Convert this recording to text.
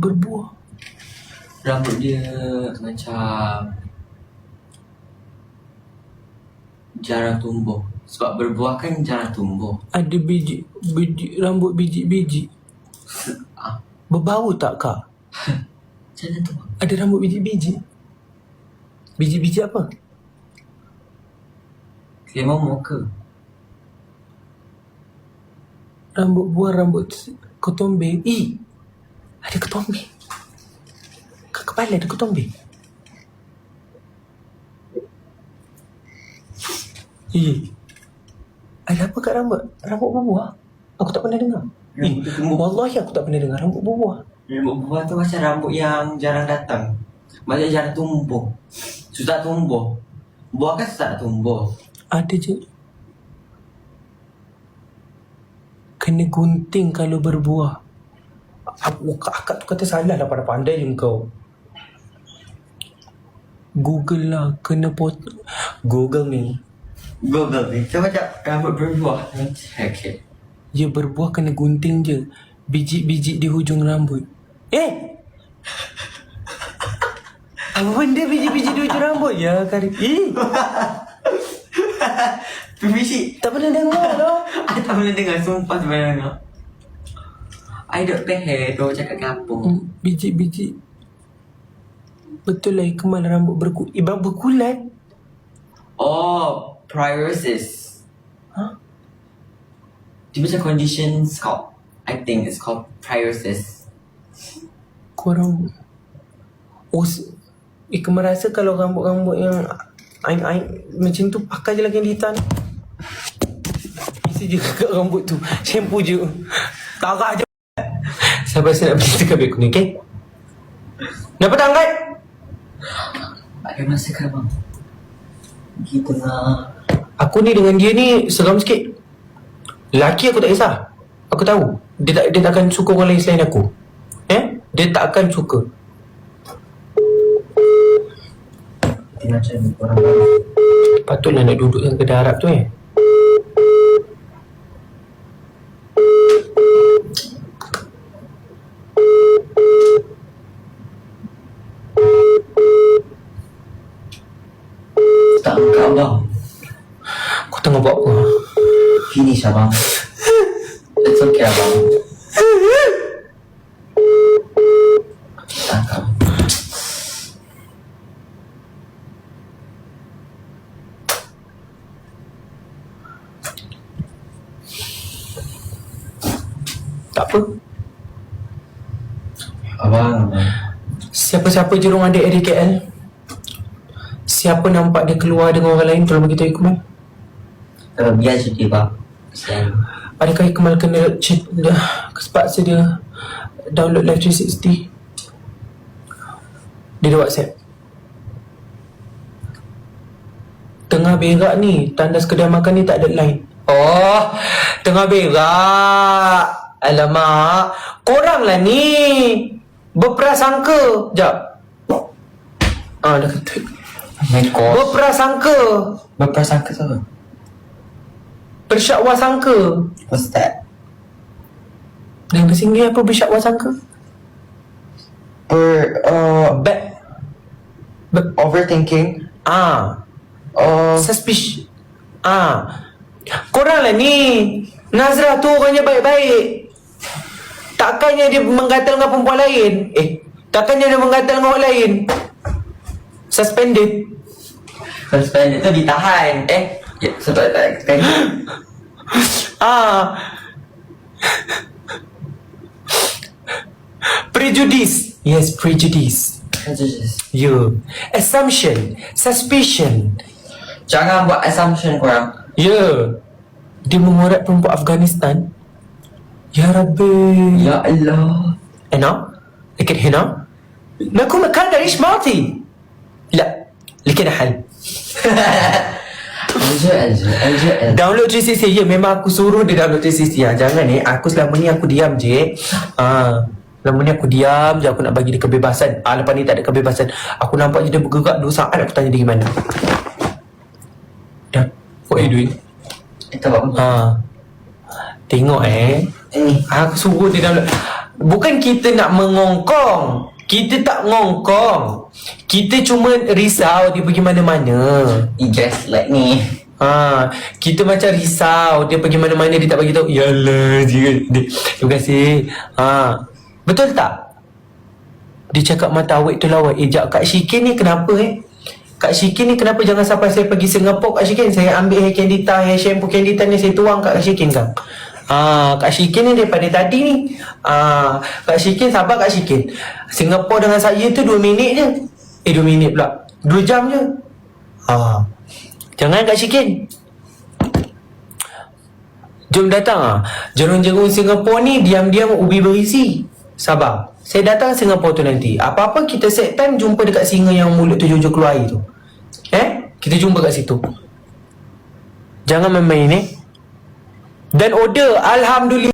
berbuah. Rambut dia macam jarang tumbuh. Sebab berbuah kan jarang tumbuh. Ada biji, biji rambut biji-biji. Ah, Berbau tak kak? macam mana tu? Ada rambut biji-biji? Biji-biji apa? Lemon ke? Rambut buah, rambut ketombe. Ih, ada ketombe. Kat kepala ada ketombe. Ih, ada apa kat rambut? Rambut berbuah? Aku tak pernah dengar. Eh, Rambut tumbuh. wallahi aku tak pernah dengar rambut berbuah. Rambut buah tu macam rambut yang jarang datang. Maksudnya jarang tumbuh. Susah tumbuh. Buah kan susah tumbuh. Ada je. Kena gunting kalau berbuah. Aku, akak tu kata salah lah pada pandai je kau. Google lah. Kena pot... Google ni. Google ni. Tu macam rambut berbuah. Okay. Dia berbuah kena gunting je. Biji-biji di hujung rambut. Eh! Apa benda biji-biji di hujung rambut? Ya, Karim. Eh! Permisi. Tak pernah dengar lah. I tak pernah dengar. Sumpah tak pernah dengar. I duk peher tu cakap kampung. Hmm, Biji-biji. Betul lah kemal rambut berku Ibang berkulat. Oh, priorities. Huh? Dia macam condition scalp. I think it's called priorities. Korang Oh s- Ika merasa kalau rambut-rambut yang ain ain macam tu pakai je lagi yang hitam. Isi je kat rambut tu. Shampoo je. Tarak je. Sabar saya nak bercerita kat aku ni, okay? Kenapa tak angkat? Ada masa kan bang? Kita nak Aku ni dengan dia ni seram sikit. Laki aku tak kisah. Aku tahu. Dia tak dia tak akan suka orang lain selain aku. Eh? Dia tak akan suka. Dia macam orang baru Patutlah nak duduk dengan kedai Arab tu eh. Tak angkat bang Kau tengah buat apa? Finish abang. It's okay abang. Tak apa. Abang abang. Siapa-siapa jerung adik di KL Siapa nampak dia keluar dengan orang lain Tolong beritahu Ikmal Kalau dia bang Kesian. Adakah Ikmal kena cek dah Sepaksa dia Download Live 360 Dia ada WhatsApp. Tengah berak ni Tandas kedai makan ni tak ada line. Oh Tengah berak. Alamak. Korang lah ni. Berprasangka Sekejap Ah dah kata God Berprasangka. Berprasangka tu apa? Bersyakwa sangka. What's that? Dalam bahasa Inggeris apa bersyakwa sangka? Per, uh, Bad Ber- overthinking. Ah. Uh, Suspicious. Ah. Korang lah ni. Nazrah tu orangnya baik-baik. Takkannya dia menggatal dengan perempuan lain. Eh Takkannya dia menggatal dengan orang lain Suspended Suspended tu ditahan Eh ya, Sebab tak kan Ah Prejudice Yes prejudice Yeah Assumption Suspicion Jangan buat assumption korang Ya Dia mengorat perempuan Afghanistan Ya Rabbi Ya Allah أنا لكن هنا نكون مكان نعيش ماضي لا لكن حل Anjir anjir Anjir anjir Download 360 Ya memang aku suruh dia download 360 ya, Jangan ni Aku selama ni aku diam je ah, Selama ni aku diam je Aku nak bagi dia kebebasan ah, Lepas ni tak ada kebebasan Aku nampak je dia bergerak 2 saat Aku tanya dia gimana Dah What are you doing? Itu apa? Ha. Tengok eh Eh Aku suruh dia download Bukan kita nak mengongkong. Kita tak ngongkong. Kita cuma risau dia pergi mana-mana. Just like me. Ha, kita macam risau dia pergi mana-mana dia tak bagi tahu. Yalah dia, dia. Terima kasih. Ha. Betul tak? Dia cakap mata awet tu lawak. Eh, Kak Syikin ni kenapa eh? Kak Syikin ni kenapa jangan sampai saya pergi Singapura Kak Syikin? Saya ambil hair candita, hair shampoo candita ni saya tuang kat Kak Syikin kan? Ah, Kak Syikin ni daripada tadi ni. Ah, Kak Syikin sabar Kak Syikin. Singapura dengan saya tu 2 minit je. Eh 2 minit pula. 2 jam je. Ah. Jangan Kak Syikin. Jom datang ah. Jerung-jerung Singapura ni diam-diam ubi berisi. Sabar. Saya datang Singapura tu nanti. Apa-apa kita set time jumpa dekat singa yang mulut tu jujur keluar air tu. Eh? Kita jumpa kat situ. Jangan main-main eh. Dan order Alhamdulillah